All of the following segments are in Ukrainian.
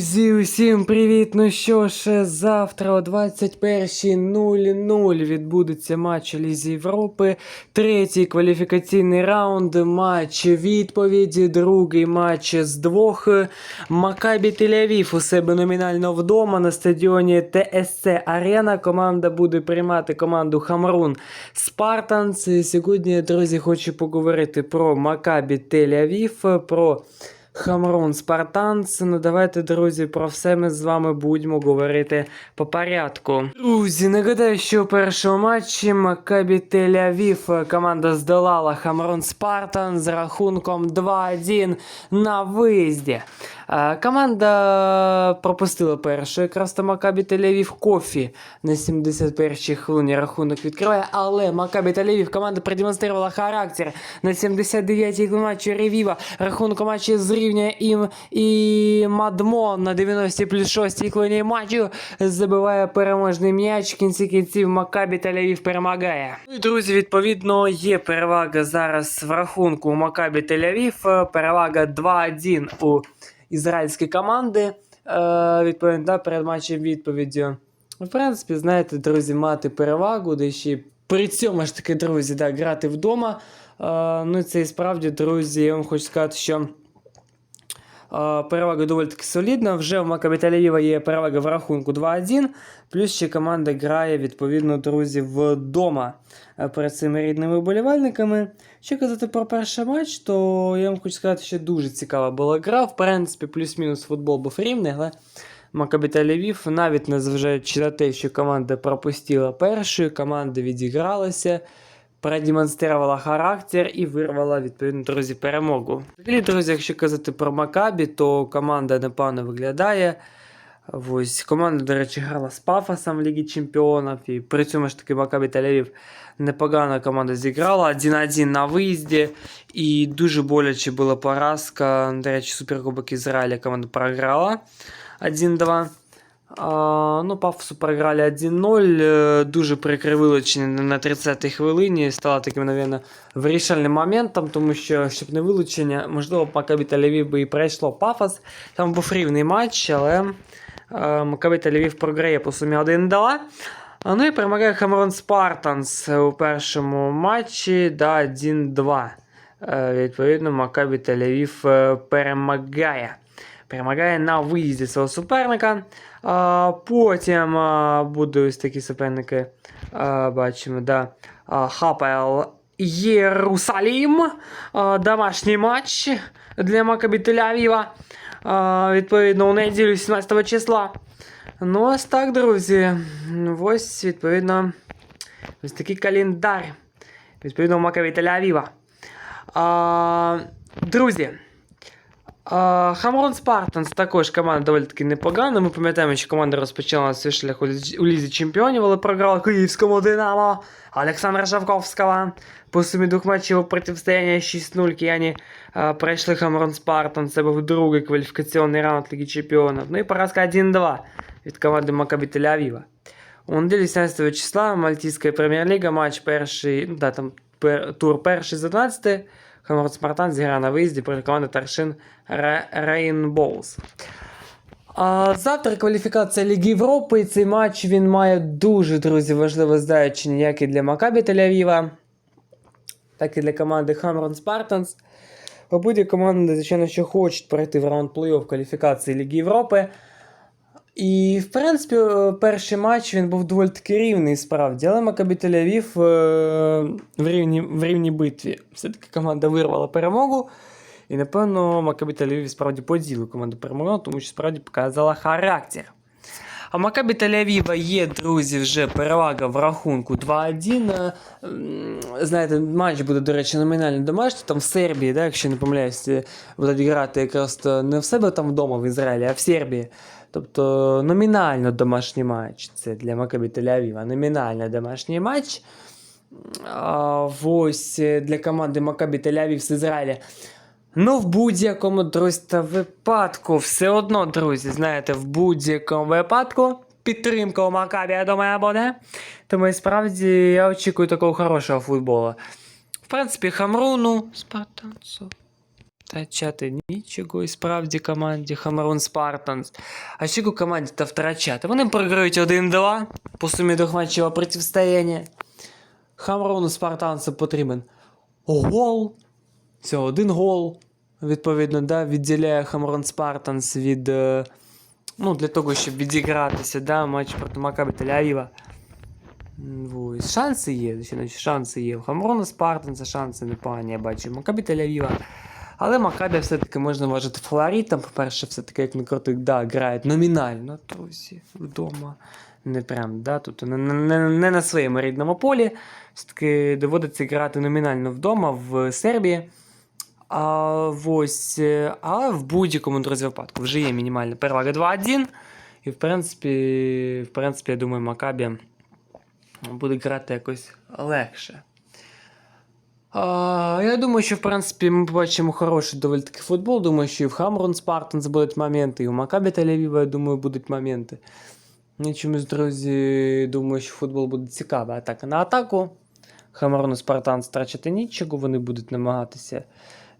Друзі, усім привіт! Ну що ж, завтра о 21.00 відбудеться матч Лізі Європи. Третій кваліфікаційний раунд, матч відповіді, другий матч з двох. Макабі Тель-Авів у себе номінально вдома на стадіоні ТСЦ Арена. Команда буде приймати команду Хамрун Спартанс. Сьогодні, друзі, хочу поговорити про Макабі Тель-Авів, про Хамрун Спартанц. Ну давайте, друзі, про все ми з вами будемо говорити по порядку. Друзі, нагадаю, що у першому матчі Макабі Тель-Авів команда здолала Хамрун Спартан з рахунком 2-1 на виїзді. Е, Команда пропустила першу, якраз то Макабі Тель-Авів Кофі на 71-й хвилині рахунок відкриває, але Макабі Тель-Авів команда продемонструвала характер на 79-й матчі Ревіва, рахунку матчі зрівнює їм і Мадмо на 90 плюс 6 хвилині матчу забиває переможний м'яч. В кінці кінців Макабі Тель-Авів перемагає. Ну і друзі, відповідно, є перевага зараз в рахунку у Макабі Тель-Авів. Перевага 2-1 у ізраїльської команди. Е, відповідно, перед матчем відповіддю. В принципі, знаєте, друзі, мати перевагу, де ще при цьому ж таки, друзі, да, грати вдома. Е, ну, це і справді, друзі, я вам хочу сказати, що. Перевага доволі таки солідна. Вже в Макабі Тель-Авіва є перевага в рахунку 2-1. Плюс ще команда грає, відповідно, друзі, вдома е, перед цими рідними вболівальниками. Що казати про перший матч, то я вам хочу сказати, що дуже цікава була гра. В принципі, плюс-мінус футбол був рівний, але Макабі Тель-Авів, навіть незважаючи на те, що команда пропустила першою, команда відігралася продемонструвала характер і вирвала відповідно друзі перемогу. Взагалі, друзі, якщо казати про Макабі, то команда непогано виглядає. Ось команда, до речі, грала з Пафосом в Лігі Чемпіонів, і при цьому ж таки Макабі Тель-Авів непогано команда зіграла 1-1 на виїзді. І дуже боляче була поразка. До речі, Суперкубок Ізраїля команда програла 1-2. Ну, Пафосу програли 1-0. е, Дуже прикре вилучення на 30-й хвилині. Стало таким, мабуть, вирішальним моментом, тому що, щоб не вилучення, можливо, Макабі Тель-Авів би і пройшло Пафос. Там був рівний матч, але Макабі Тель-Авів програє по сумі 1-2. Ну і перемагає Хамрон Спартанс у першому матчі да, 1-2. Е, Відповідно, Макабі Тель-Авів е, перемагає. Перемагає на виїзді свого суперника. А, потім а, будуть ось такі суперники. А, бачимо, да. А, ХПЛ Єрусалім. А, домашній матч для Макабі Тель-Авіва. Відповідно, у неділю 17 числа. Ну, ось так, друзі. Ось, відповідно, ось такий календар. Відповідно, Макабі Тель-Авіва. Друзі. Хамрон Спартанс також команда доволі таки непогана. Ми пам'ятаємо, що команда розпочала свій шлях у Лізі- Чемпіонів, але програла Київському Динамо Олександра Шавковського. По сумі двох матчів протистояння 6-0 кияні а, пройшли Хамрон Спартан. Це був другий кваліфікаційний раунд Ліги Чемпіонів. Ну і поразка 1-2 від команди Макабі Тель-Авіва. У неділі 17 числа Мальтійська прем'єр-ліга, матч перший, ну да, там пер, тур перший з 11. Хамрон Спартан зіграє на виїзді проти команди Таршин Рейнбоус. А завтра кваліфікація Ліги Європи. І цей матч він має дуже, друзі, важливе значення як і для Макабі Тель-Авіва, так і для команди Хамрон Спартанс. Обидві команди, звичайно, що хочуть пройти в раунд плей-офф кваліфікації Ліги Європи. І, в принципі, е, перший матч він був доволі таки рівний, справді, але Макабі Тель-Авів е, в рівні, в рівній битві. Все-таки команда вирвала перемогу. І, напевно, Макабі Тель-Авів справді поділи команду перемогу, тому що справді показала характер. А Макабі Тель-Авіва є, друзі, вже перевага в рахунку 2-1. Е, Знаєте, матч буде, до речі, номінально домашній, там в Сербії, да, якщо не помиляюсь, е, будуть грати якраз не в себе там вдома в Ізраїлі, а в Сербії. Тобто номінально домашній матч. Це для Макабі Тель-Авіва. Номінально домашній матч. А, ось е, для команди Макабі Тель-Авів з Ізраїля. Ну, в будь-якому друзі, та випадку, все одно, друзі, знаєте, в будь-якому випадку підтримка у Макабі, я думаю, буде. Тому і справді я очікую такого хорошого футболу. В принципі, Хамруну, Спартанцу. втрачати нічого і справді команді Хамерун Спартанс. А що у команді та втрачати? Вони програють 1-2 по сумі двохматчевого протистояння. Хамеруну Спартансу потрібен гол. Це один гол. Відповідно, да, відділяє Хамерун Спартанс від. е, Ну, для того, щоб відігратися, да, матч проти Макабі Тель-Авіва. Шанси є, шанси є. У Хамрона Спартанса шанси непогані, я бачу. Макабі Тель-Авіва. Але Макабі все-таки можна вважати фаворитом. По-перше, все-таки, як не крутих, да, грають номінально, друзі, вдома. Не прям, да, тут не, не, не на своєму рідному полі. Все-таки доводиться грати номінально вдома в Сербії. А, ось, але в будь-якому друзі випадку вже є мінімальна перевага 2-1. І в принципі, в принципі, я думаю, Макабі буде грати якось легше. А, я думаю, що в принципі ми побачимо хороший доволі таки футбол. Думаю, що і в Хамрон Спартанс будуть моменти, і у Макабі Тель-Авіва, я думаю, будуть моменти. Ну, чомусь, друзі, думаю, що футбол буде цікавий. Атака на атаку. Хамрон Спартанс втрачати нічого, вони будуть намагатися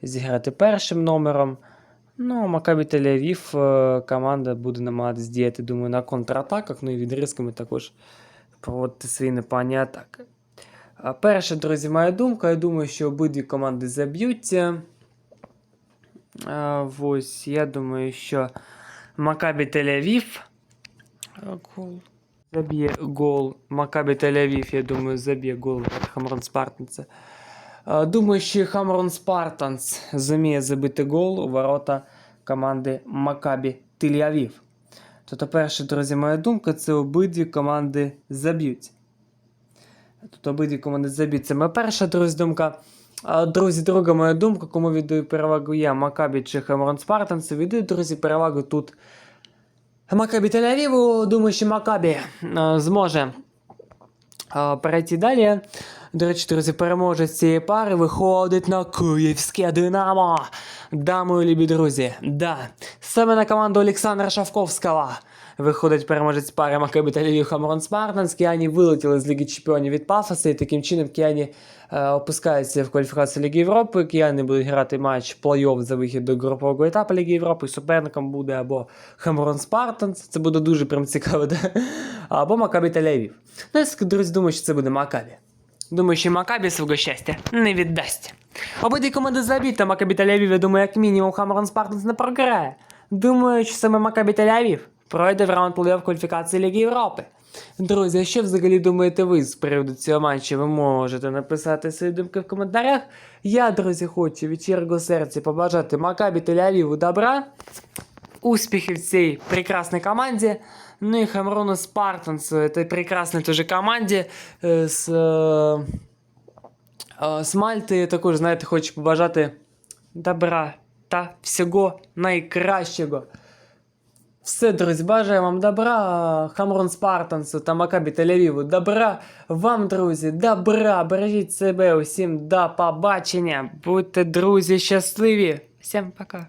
зіграти першим номером. Ну, Макабі Тель-Авів е, команда буде намагатися діяти, думаю, на контратаках, ну і відрізками також проводити свої непогані атаки. А перше, друзі, моя думка. Я думаю, що обидві команди заб'ються. Ось, я думаю, що Макабі Тель-Авів гол. Заб'є гол. Макабі Тель-Авів, я думаю, заб'є гол Хамрон Спартанця. А, Думаю, що Хамрон Спартанс зуміє забити гол у ворота команди Макабі Тель-Авів. Тобто, перше, друзі, моя думка, це обидві команди заб'ють. Тут обидві команди заб'ють. Це моя перша, друзі, думка. Друзі, друга моя думка, кому віддаю перевагу я, Макабі чи Хамрон Спартанцю, віддаю, друзі, перевагу тут Макабі Тель-Авіву. Думаю, що Макабі зможе перейти далі. До речі, друзі, переможець цієї пари виходить на київське Динамо. Да, мої любі друзі, да. Саме на команду Олександра Шавковського виходить переможець пари Макабі Тель-Авів Хамрон Спартанс. Кіані вилетіли з Ліги Чемпіонів від Пафоса, і таким чином Кіані е, опускаються в кваліфікацію Ліги Європи. Кіані будуть грати матч плей-офф за вихід до групового етапу Ліги Європи. Суперником буде або Хамрон Спартанс. Це буде дуже прям цікаво, да? або Макабі Тель-Авів. Ну, я, друзі, думаю, що це буде Макабі. Думаю, що Макабі свого щастя не віддасть. Обидві команди заб'ють, та Макабі Тель-Авів, я думаю, як мінімум Хамрон Спартанс не програє. Думаю, що саме Макабі Тель-Авів пройде в раунд плей-офф кваліфікації Ліги Європи. Друзі, а що взагалі думаєте ви з приводу цього матчу? Ви можете написати свої думки в коментарях. Я, друзі, хочу від щирого серця побажати Макабі Тель-Авіву добра, успіхів цій прекрасній команді. Ну и Хамрону Спартансу, этой прекрасной тоже команді е, з, е, е, з Мальти. Я також, знаєте, хочу побажати добра та всього найкращого. Все, друзі, бажаю вам добра, Хамрон Спартансу та Макабі Тель-Авіву. Добра вам, друзі, добра, бережіть себе, усім до побачення. Будьте, друзі, щасливі. Всім пока.